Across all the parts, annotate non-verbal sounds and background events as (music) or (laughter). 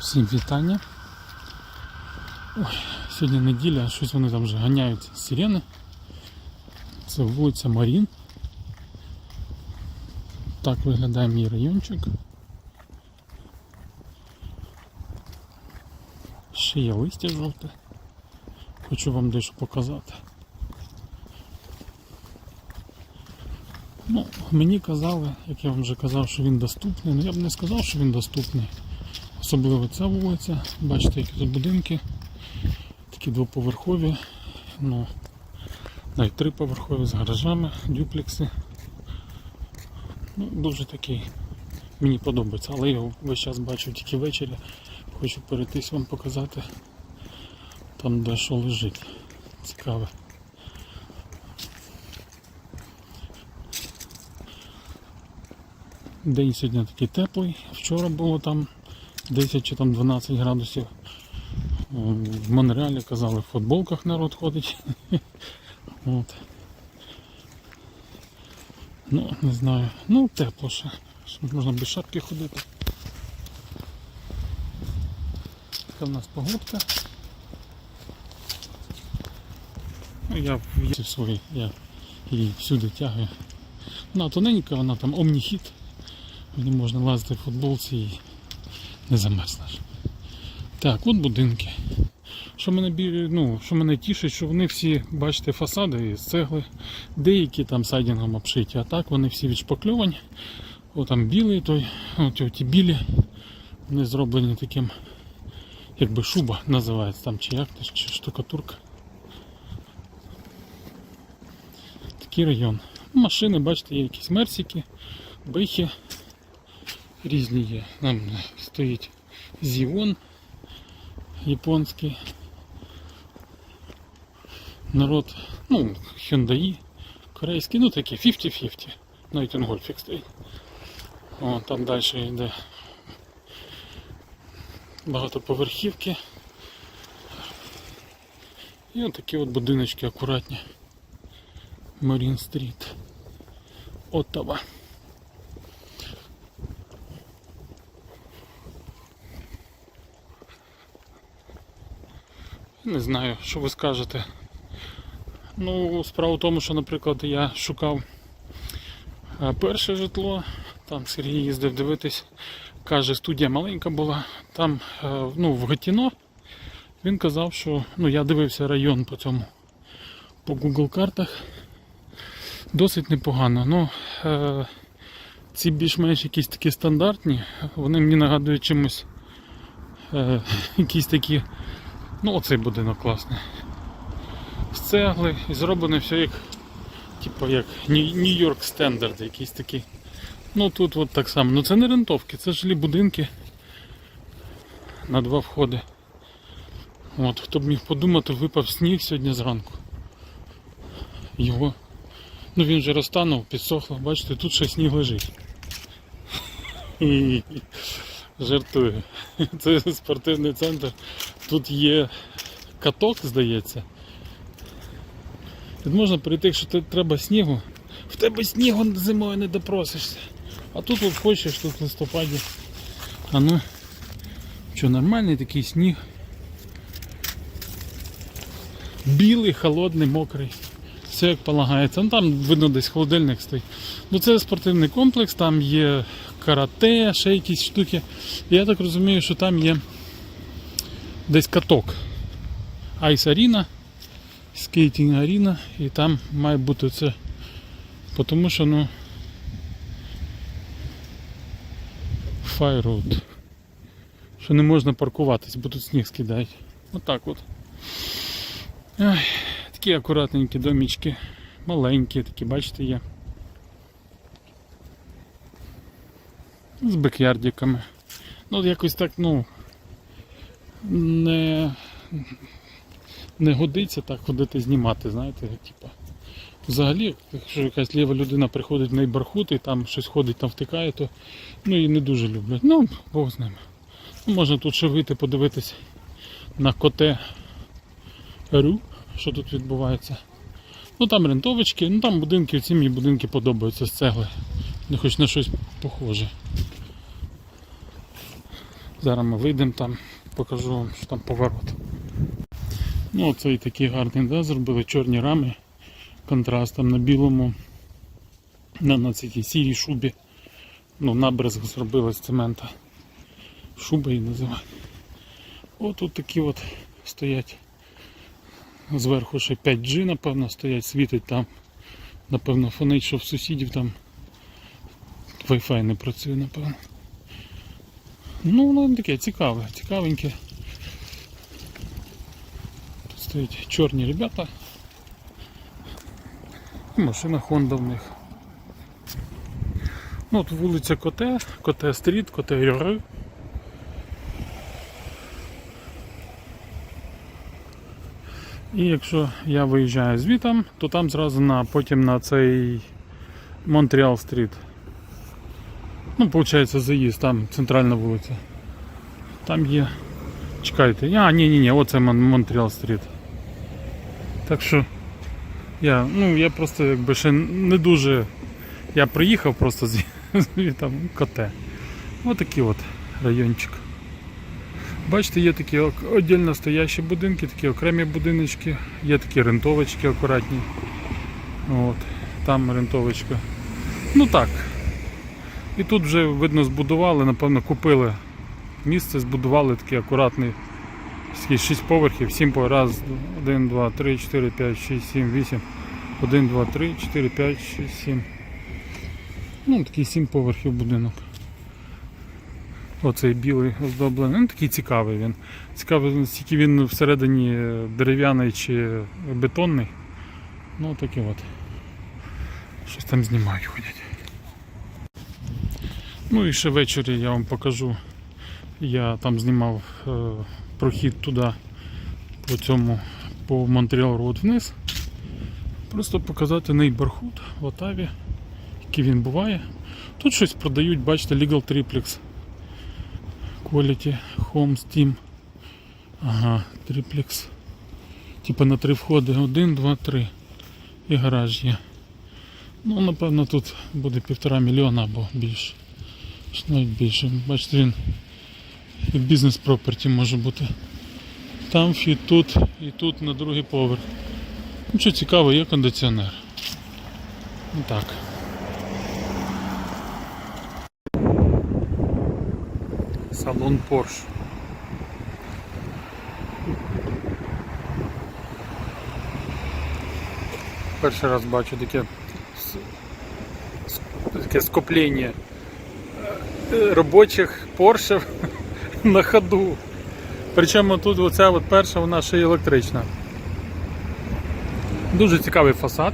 Всім вітання. Ой, сьогодні неділя, щось вони там вже ганяють сирени. Це вулиця Марін. Так виглядає мій райончик. Ще є листя жовте. Хочу вам дещо показати. Ну, мені казали, як я вам вже казав, що він доступний. Ну я б не сказав, що він доступний. Особливо ця вулиця. Бачите, які тут будинки. Такі двоповерхові. Ну, навіть триповерхові з гаражами, дюплекси. Ну, дуже такий. Мені подобається, але я його весь час бачу тільки ввечері. Хочу перейтись вам показати. Там де що лежить. Цікаве. День сьогодні такий теплий. Вчора було там 10 чи там 12 градусів. В Монреалі казали, в футболках народ ходить. (laughs) От. Ну, не знаю. Ну, тепло ще. Можна без шапки ходити. Така в нас погодка. Ну, я в свої, я її всюди тягаю. Вона тоненька, вона там омніхіт. Ній можна лазити в футболці не замерзнеш. Так, от будинки. Що мене, ну, що мене тішить, що вони всі, бачите, фасади з цегли, деякі там сайдингом обшиті, а так вони всі відшпакльовані. О, там білий той, от ті білі, вони зроблені таким, якби шуба називається там, чи як чи штукатурка. Такий район. Машини, бачите, є якісь мерсики, бихи різні є. Там стоїть Зіон японський. Народ, ну, Hyundai, корейський, ну такі 50-50. Навіть он гольфік стоїть. О, там далі йде багатоповерхівки. І от такі от будиночки акуратні. Марін Стріт. Оттава. Не знаю, що ви скажете. Ну, справа в тому, що, наприклад, я шукав е, перше житло, там Сергій їздив дивитись, каже, студія маленька була, там е, ну, в Гатіно. Він казав, що ну, я дивився район по цьому по Google картах. Досить непогано. Ну, е, ці більш-менш якісь такі стандартні, вони мені нагадують чимось е, (laughs) якісь такі Ну, оцей будинок класний. З цегли і зроблено все як типу як Нью-Йорк стандарт якийсь такий. Ну тут от так само. Ну це не рентовки, це жилі будинки на два входи. От, хто б міг подумати, випав сніг сьогодні зранку. Його. Ну він вже розтанув, підсохло, бачите, тут ще сніг лежить. (laughs) Жартую. (laughs) Це спортивний центр. Тут є каток, здається. Тут можна прийти, якщо ти треба снігу. В тебе снігу зимою не допросишся. А тут от хочеш, тут в листопаді. А ну, що, нормальний такий сніг. Білий, холодний, мокрий. Все як полагається. Ну там видно десь холодильник стоїть. Ну це спортивний комплекс, там є карате, ще якісь штуки. Я так розумію, що там є десь каток. Айс Аріна, скейтинг Аріна, і там має бути це. Тому що ну Road. Що не можна паркуватись, бо тут сніг скидають. Отак от. Ой, такі акуратненькі домічки, маленькі, такі, бачите, є. З бекярдиками. Ну, якось так, ну, не, не годиться так ходити знімати, знаєте, типа. Взагалі, якщо якась ліва людина приходить в нейбархут і там щось ходить, там втикає, то ну і не дуже люблять. Ну, Бог з ними. Ну, можна тут ще вийти, подивитись на коте Ру, що тут відбувається. Ну там рентовочки, ну там будинки, ці мені будинки подобаються з цегли. Не хоч на щось похоже. Зараз ми вийдемо там, покажу вам, що там поворот. Ну, оцей такий гарний, да, зробили чорні рами контрастом на білому, на, на цій сірій шубі. Ну, набризк зробили з цемента. Шуба її називають. От тут такі от стоять. Зверху ще 5G, напевно, стоять, світить там. Напевно, фонить, що в сусідів там Wi-Fi не працює, напевно. Ну, воно таке цікаве, цікавеньке. Тут стоять чорні ребята. І машина Honda в них. Ну, от вулиця Коте, Коте Стріт, Коте Рьори. І якщо я виїжджаю звітом, то там зразу на, потім на цей Монтріал Стріт. Ну, виходить, заїзд, там центральна вулиця. Там є. Чекайте. А, ні, ні, ні, оце Мон- Монтріал Стріт. Так що я, ну, я просто якби ще не дуже. Я приїхав просто з (laughs) там коте. Ось такий от райончик. Бачите, є такі віддільно стоящі будинки, такі окремі будиночки, є такі рентовочки акуратні. От, там рентовочка. Ну так. І тут вже видно збудували, напевно, купили місце, збудували такий акуратний скільки, 6 поверхів, 7 поверхів. Раз, 1, 2, 3, 4, 5, 6, 7, 8. 1, 2, 3, 4, 5, 6, 7. Ну, такий 7 поверхів будинок. Оцей білий оздоблений. Ну, такий цікавий він. Цікавий, наскільки він всередині дерев'яний чи бетонний. Ну, такий от. Щось там знімають ходять. Ну і ще ввечері я вам покажу. Я там знімав е, прохід туди по цьому по Монтріал Роуд вниз. Просто показати нейборхуд в Отаві, який він буває. Тут щось продають, бачите, Legal Triplex. Quality Home Steam. Ага, триплекс. Типа на три входи. Один, два, три. І гараж є. Ну, напевно, тут буде півтора мільйона або більше. Навіть більше. Бачите, він як бізнес проперті може бути. Там вхід тут і тут на другий поверх. Ну що цікаво, є кондиціонер. Ну так. Салон Porsche. Перший раз бачу таке, таке скоплення е, робочих Porsche (laughs) на ходу. Причому тут оця от перша вона ще й електрична. Дуже цікавий фасад.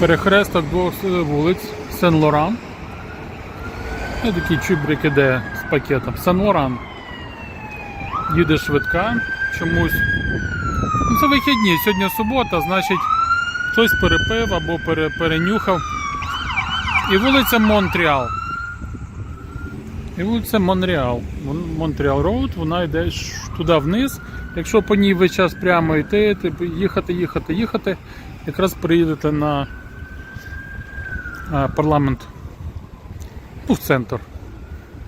Перехресток двох е, вулиць Сен-Лоран. І такий чубрик іде з пакетом. Сен-Лоран. Їде швидка чомусь. Ну, це вихідні, сьогодні субота, значить хтось перепив або пере, перенюхав. І вулиця Монтріал. І вулиця Монреал. Монтріал Роуд, вона йде туди вниз. Якщо по ній весь час прямо йти, їхати, їхати, їхати, якраз приїдете на парламент. Ну, в центр.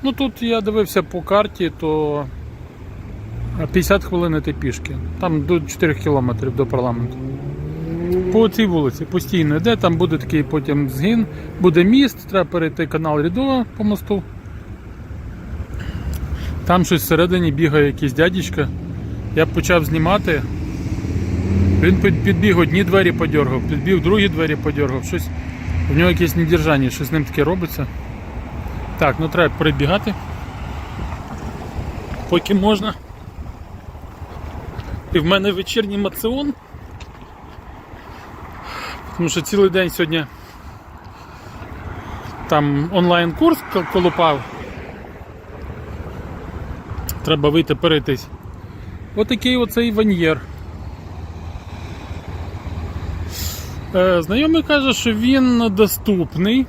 Ну тут я дивився по карті, то 50 хвилин йти пішки. Там до 4 кілометрів до парламенту. По цій вулиці постійно йде, там буде такий потім згин, буде міст, треба перейти канал Рідова по мосту. Там щось всередині бігає якийсь дядечка. Я почав знімати. Він підбіг одні двері подергав, підбіг другі двері подергав, щось. В нього якесь недержання, щось з ним таке робиться. Так, ну треба перебігати. Поки можна. І в мене вечірній маціон. Тому що цілий день сьогодні там онлайн-курс колупав. Треба вийти перейтись. Отакий оцей ваньєр. Е, Знайомий каже, що він доступний.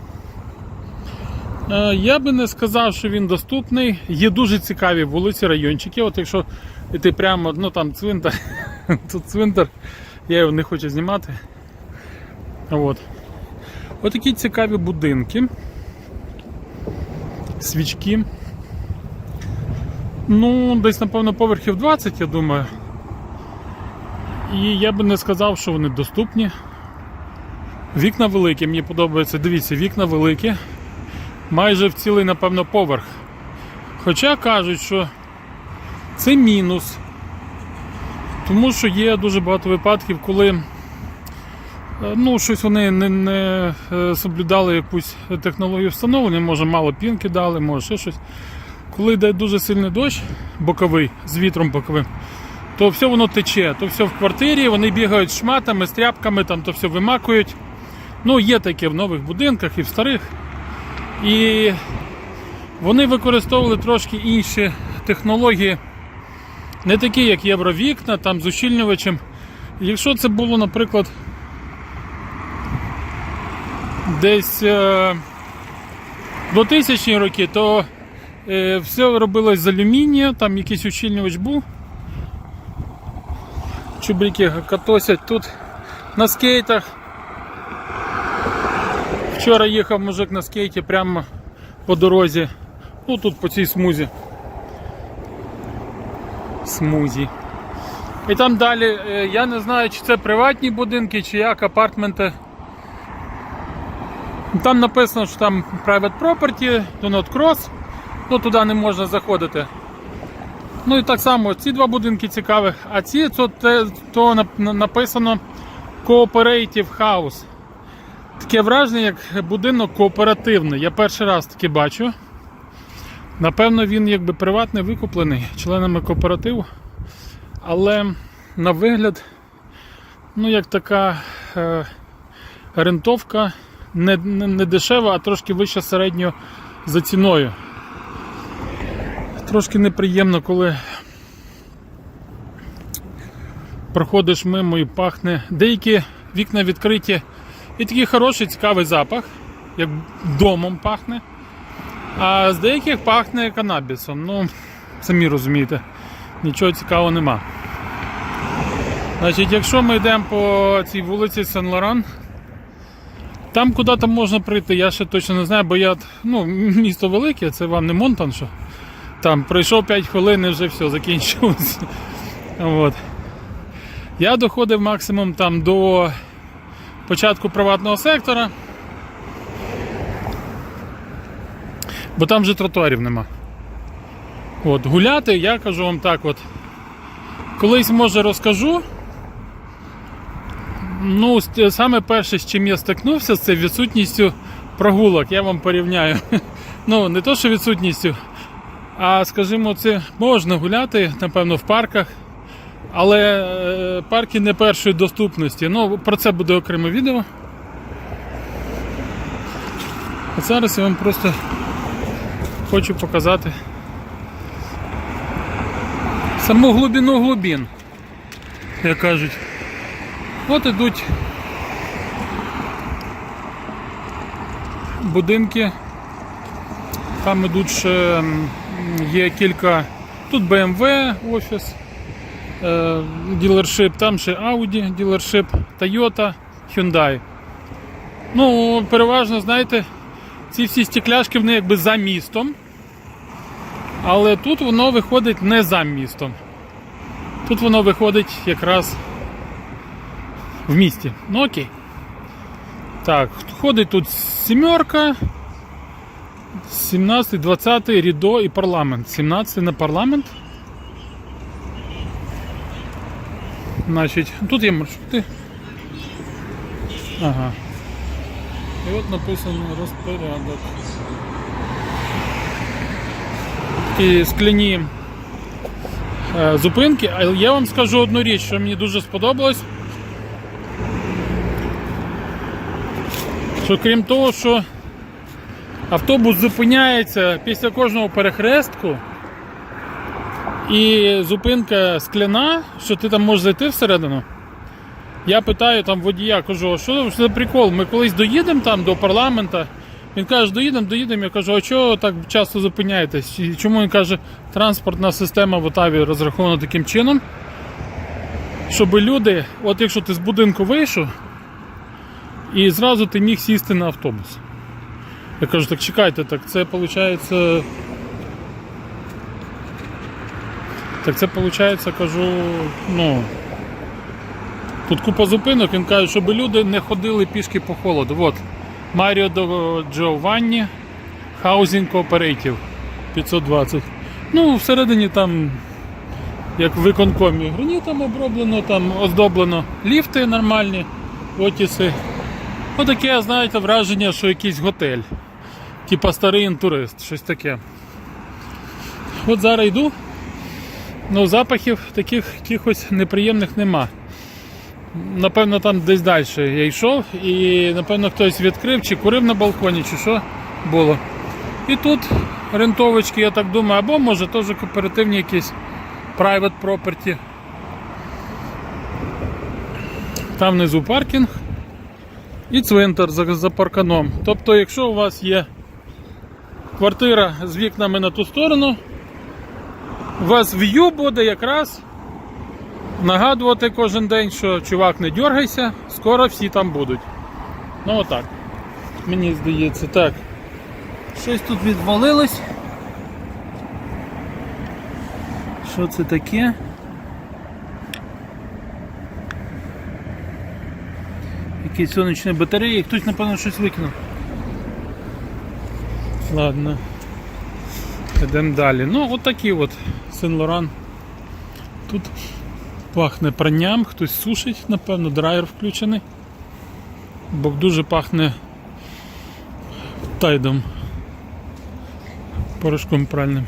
Е, Я би не сказав, що він доступний. Є дуже цікаві вулиці, райончики. От якщо йти прямо, ну там цвинтар, (laughs) тут цвинтар, я його не хочу знімати. От. Отакі цікаві будинки. свічки. Ну, десь, напевно, поверхів 20, я думаю. І я би не сказав, що вони доступні. Вікна великі, мені подобається. Дивіться, вікна великі, майже в цілий, напевно, поверх. Хоча кажуть, що це мінус. Тому що є дуже багато випадків, коли е, ну, щось вони не, не е, соблюдали якусь технологію встановлення, може мало пінки дали, може ще щось. Коли йде дуже сильний дощ, боковий, з вітром боковим, то все воно тече, то все в квартирі, вони бігають з шматами, з тряпками, там то все вимакують. Ну, є таке в нових будинках і в старих. І вони використовували трошки інші технології, не такі, як євровікна, там з ущільнювачем. Якщо це було, наприклад, десь е, 2000 роки, то е, все робилось з алюмінія, там якийсь ущільнювач був. Чубрики катосять тут на скейтах. Вчора їхав мужик на скейті прямо по дорозі. Ну тут по цій смузі. Смузі. І там далі, е, я не знаю, чи це приватні будинки, чи як апартменти. Там написано, що там private property, do not cross, ну туди не можна заходити. Ну і так само ці два будинки цікаві, а ці то, то написано Cooperative House. Таке враження, як будинок кооперативний. Я перший раз таке бачу. Напевно, він якби приватний викуплений членами кооперативу. Але на вигляд, ну, як така е, рентовка, не, не, не дешева, а трошки вища середньо за ціною. Трошки неприємно, коли проходиш мимо і пахне. Деякі вікна відкриті і такий хороший, цікавий запах, як домом пахне. А з деяких пахне канабісом. Ну, самі розумієте, нічого цікавого нема. Значить, якщо ми йдемо по цій вулиці Сен-Лоран, там куди там можна прийти, я ще точно не знаю, бо я ну, місто велике, це вам не Монтан, що там пройшов 5 хвилин і вже все закінчилось. (laughs) От. Я доходив максимум там до початку приватного сектора. Бо там вже тротуарів нема. От, гуляти, я кажу вам так от. Колись може розкажу. Ну, саме перше, з чим я стикнувся, це відсутністю прогулок. Я вам порівняю. (laughs) Ну, не то, що відсутністю, а скажімо, це можна гуляти, напевно, в парках. Але е, парки не першої доступності. Ну, про це буде окреме відео. А зараз я вам просто хочу показати саму глибину глибин, як кажуть. От ідуть будинки. Там ідуть ще є кілька. Тут BMW офіс, ділершип, там ще Audi ділершип, Toyota, Hyundai. Ну, переважно, знаєте, ці всі стекляшки вони якби за містом. Але тут воно виходить не за містом. Тут воно виходить якраз в місті. Ну окей. Так, ходить тут сімерка. 17, 20 Рідо і парламент. 17 на парламент. Значить, тут є маршрути. Ага. І от написано розпорядок. І скляні е, зупинки, але я вам скажу одну річ, що мені дуже сподобалось. Що крім того, що автобус зупиняється після кожного перехрестку, і зупинка скляна, що ти там можеш зайти всередину. Я питаю там водія, кажу, а що, за прикол? Ми колись доїдемо там до парламента. Він каже, доїдемо, доїдемо. Я кажу, а чого так часто зупиняєтесь? І чому він каже, транспортна система в Отаві розрахована таким чином, щоб люди, от якщо ти з будинку вийшов, і зразу ти міг сісти на автобус. Я кажу, так чекайте, так це виходить. Так це виходить, кажу, ну. Тут купа зупинок, він каже, щоб люди не ходили пішки по холоду. От. Маріо Джованні, Housing Cooperative 520. Ну, всередині там, як в виконкомі, гранітом оброблено, там оздоблено ліфти нормальні, отіси. Отаке, знаєте, враження, що якийсь готель. Типа старий інтурист, щось таке. От зараз йду. Ну, запахів таких якихось неприємних нема. Напевно, там десь далі я йшов і напевно хтось відкрив чи курив на балконі, чи що було. І тут рентовочки, я так думаю, або може теж кооперативні якісь private property. Там внизу паркінг і цвинтар за, за парканом. Тобто, якщо у вас є квартира з вікнами на ту сторону, у вас в'ю буде якраз нагадувати кожен день, що чувак не дергайся, скоро всі там будуть. Ну отак. Мені здається, так. Щось тут відвалилось. Що це таке? Якісь сонячні батареї, хтось, напевно, щось викинув. Ладно. Йдемо далі. Ну, от такі от Сен-Лоран. Тут пахне пранням, хтось сушить, напевно, драйер включений. Бо дуже пахне тайдом. Порошком пральним.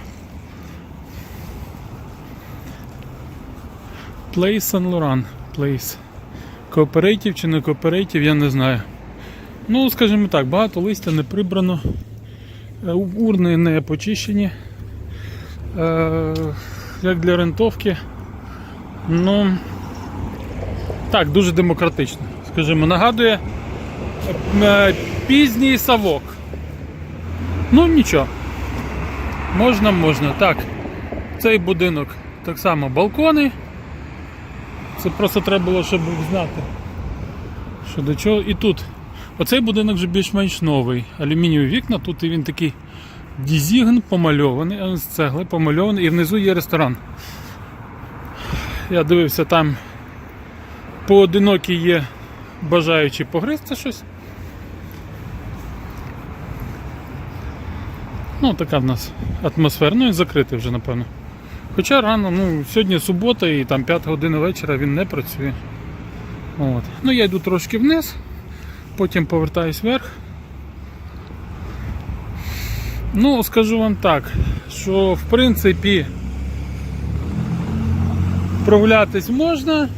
Place Saint Laurent. Place. Кооператив чи не кооператив, я не знаю. Ну, скажімо так, багато листя не прибрано. Е, Урни не почищені. Е, Як для рентовки. Ну, так, дуже демократично. Скажімо, нагадує е, пізній савок. Ну нічого. Можна, можна. Так, цей будинок так само балкони. Це просто треба було, щоб знати. Що до чого. І тут. Оцей будинок вже більш-менш новий. Алюмінієві вікна, тут і він такий дізігн помальований, з цегли помальований, і внизу є ресторан. Я дивився, там поодинокі є бажаючі погризти щось. Ну, така в нас атмосфера. Ну і закритий вже, напевно. Хоча рано, ну, сьогодні субота і там 5 година вечора він не працює. От. Ну я йду трошки вниз, потім повертаюсь вверх. Ну, скажу вам так, що в принципі прогулятись можна.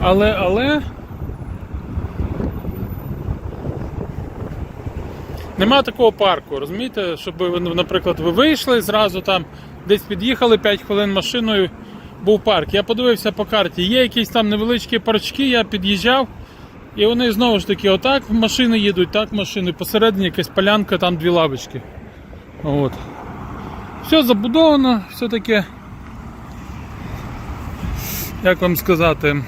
Але, але нема такого парку, розумієте, щоб наприклад, ви вийшли зразу там, десь під'їхали 5 хвилин машиною, був парк. Я подивився по карті, є якісь там невеличкі парчки, я під'їжджав, і вони знову ж таки, отак машини їдуть, так машини, посередині якась полянка, там дві лавочки. От. Все забудовано, все таке. Як вам сказати?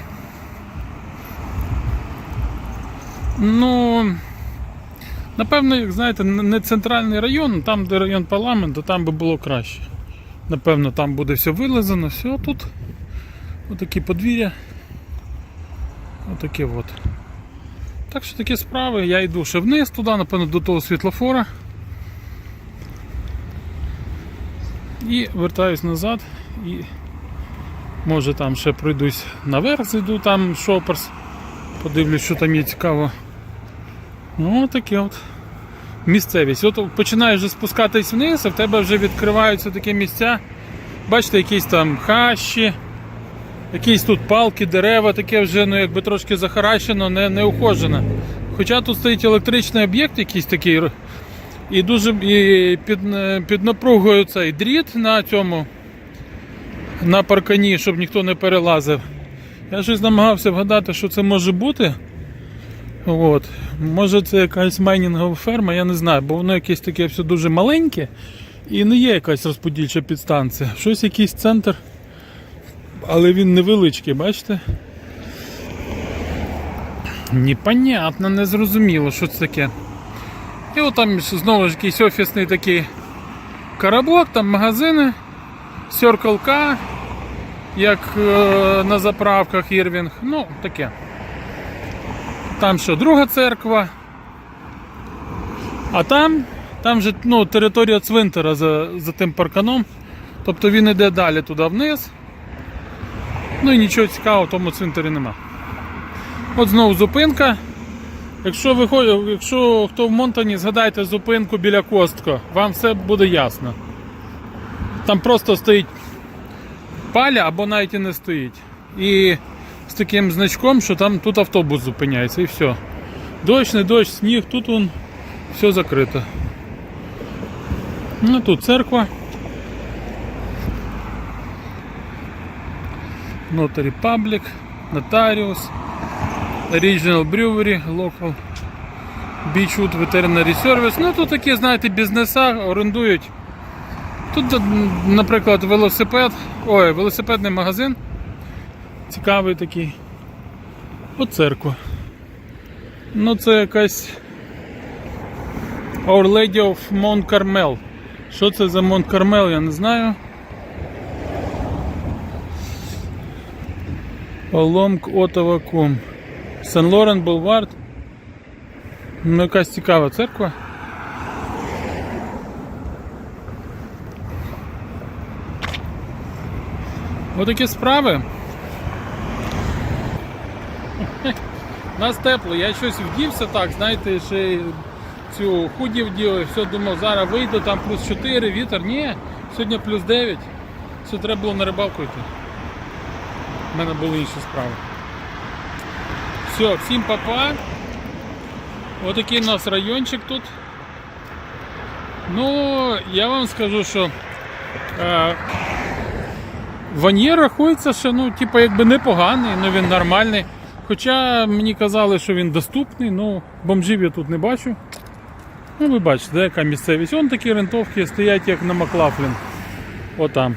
Ну, напевно, як знаєте, не центральний район, там, де район парламенту, там би було краще. Напевно, там буде все вилазено, все, тут отакі подвір'я. Отаке от. Так що такі справи, я йду ще вниз туди, напевно, до того світлофора. І вертаюсь назад і може там ще пройдусь наверх, зайду там шоперс, подивлюсь, що там є цікаво. Ну таке от місцевість. От починаєш вже спускатись вниз, а в тебе вже відкриваються такі місця. Бачите, якісь там хащі, якісь тут палки, дерева, таке вже ну, якби трошки захаращено, не, не ухожено. Хоча тут стоїть електричний об'єкт якийсь такий. І дуже і під, під напругою цей дріт на цьому на паркані, щоб ніхто не перелазив. Я щось намагався вгадати, що це може бути. От. Може це якась майнінгова ферма, я не знаю, бо воно якесь таке все дуже маленьке і не є якась розподільча підстанція. Щось якийсь центр, але він невеличкий, бачите? Непонятно, незрозуміло, що це таке. І от там знову ж якийсь офісний такий коробок, там магазини, Circle K, як е, на заправках Ірвінг. Ну, таке. Там що, друга церква. А там, там же ну, територія цвинтара за, за тим парканом. Тобто він йде далі туди вниз. Ну і нічого цікавого в тому цвинтарі нема. От знову зупинка. Якщо ви якщо хто в Монтані, згадайте зупинку біля Костко, вам все буде ясно. Там просто стоїть паля або навіть і не стоїть. І таким значком, що там тут автобус зупиняється і все. Дощ, не дощ, сніг, тут вон все закрито. Ну тут церква. Notary Public, Notarius, Original Brewery, Local Beachwood Veterinary Service. Ну тут такі, знаєте, бізнеса орендують. Тут, наприклад, велосипед, ой, велосипедний магазин. Цікавий такий. От церква. Ну це якась Our Lady of Mount Carmel. Що це за Монт Кармел, я не знаю. Оломк Отова Кум. Сен Лорен Булвард. Ну, якась цікава церква. Отакі справи. Нас тепло, я щось вдівся так, знаєте, ще цю худі вдів, все думав, зараз вийду, там плюс 4, вітер. Ні, сьогодні плюс 9. Все треба було на рибалку йти. У мене були інші справи. Все, всім папа. Отакий у нас райончик тут. Ну, я вам скажу, що е, Ваньєр рахується, що ну, типу, якби непоганий, ну він нормальний. Хоча мені казали, що він доступний, ну бомжів я тут не бачу. Ну, ви бачите, яка місцевість. Вон такі рентовки стоять, як на Маклафлін. Отам.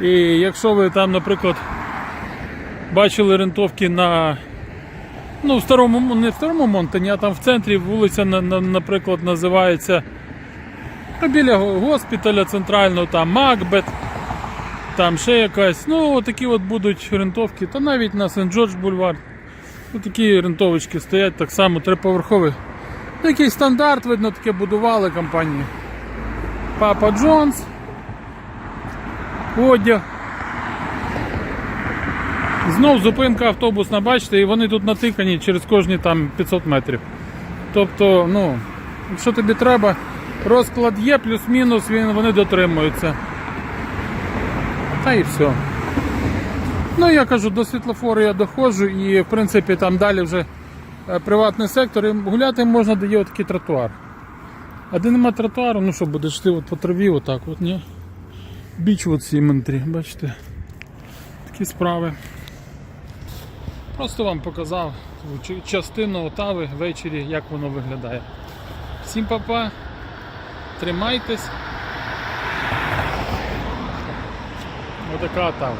І якщо ви там, наприклад, бачили рентовки на. Ну, в старому, не в старому Монтані, а там в центрі вулиця, на- на- наприклад, називається біля госпіталя центрального, там Макбет, там ще якась. Ну, такі от будуть рентовки, та навіть на Сент-Джордж бульвар. Такі рентовочки стоять так само триповерхові. Якийсь стандарт, видно, таке будували компанії. Папа Джонс. Одяг. Знов зупинка автобусна, бачите, і вони тут натикані через кожні там 500 метрів. Тобто, ну, якщо тобі треба, розклад є, плюс-мінус, вони дотримуються. Та і все. Ну, я кажу, до світлофору я доходжу і в принципі там далі вже е, приватний сектор, і гуляти можна, де є отакий тротуар. А де нема тротуару, ну що будеш ти от по траві, отак от, ні? Біч от Сіментрі, бачите? Такі справи. Просто вам показав частину Отави ввечері, як воно виглядає. Всім папа, тримайтесь. Отака Отава.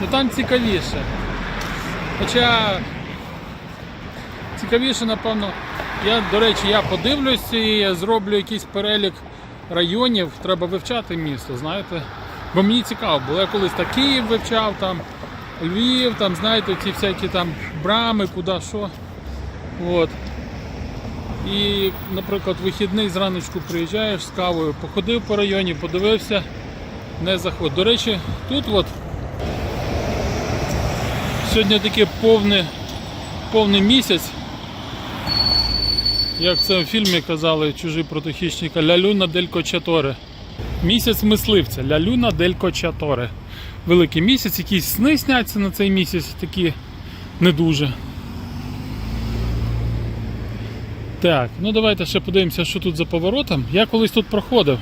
Ну там цікавіше. Хоча цікавіше, напевно, я, до речі, я подивлюсь і зроблю якийсь перелік районів. Треба вивчати місто, знаєте. Бо мені цікаво, було я колись так Київ вивчав, там Львів, там, знаєте, ці всякі там брами, куди що. От. І, наприклад, вихідний зраночку приїжджаєш з кавою, походив по районі, подивився, не заход. До речі, тут от сьогодні таке повне, повний місяць. Як в цьому фільмі казали чужі проти хищника Ля Люна дель Кочаторе. Місяць мисливця Ля Люна дель Кочаторе. Великий місяць, якісь сни сняться на цей місяць, такі не дуже. Так, ну давайте ще подивимося, що тут за поворотом. Я колись тут проходив.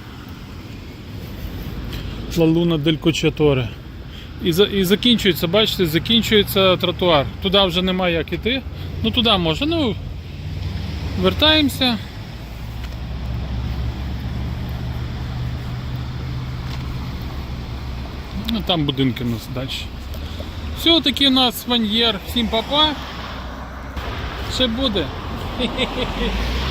Ла Луна дель Кочаторе. І, за, і закінчується, бачите, закінчується тротуар. Туди вже немає як іти. Ну туди може. Ну, вертаємося. Ну там будинки у нас далі. Все, таки у нас ваньєр. Всім папа. Ще буде. (laughs)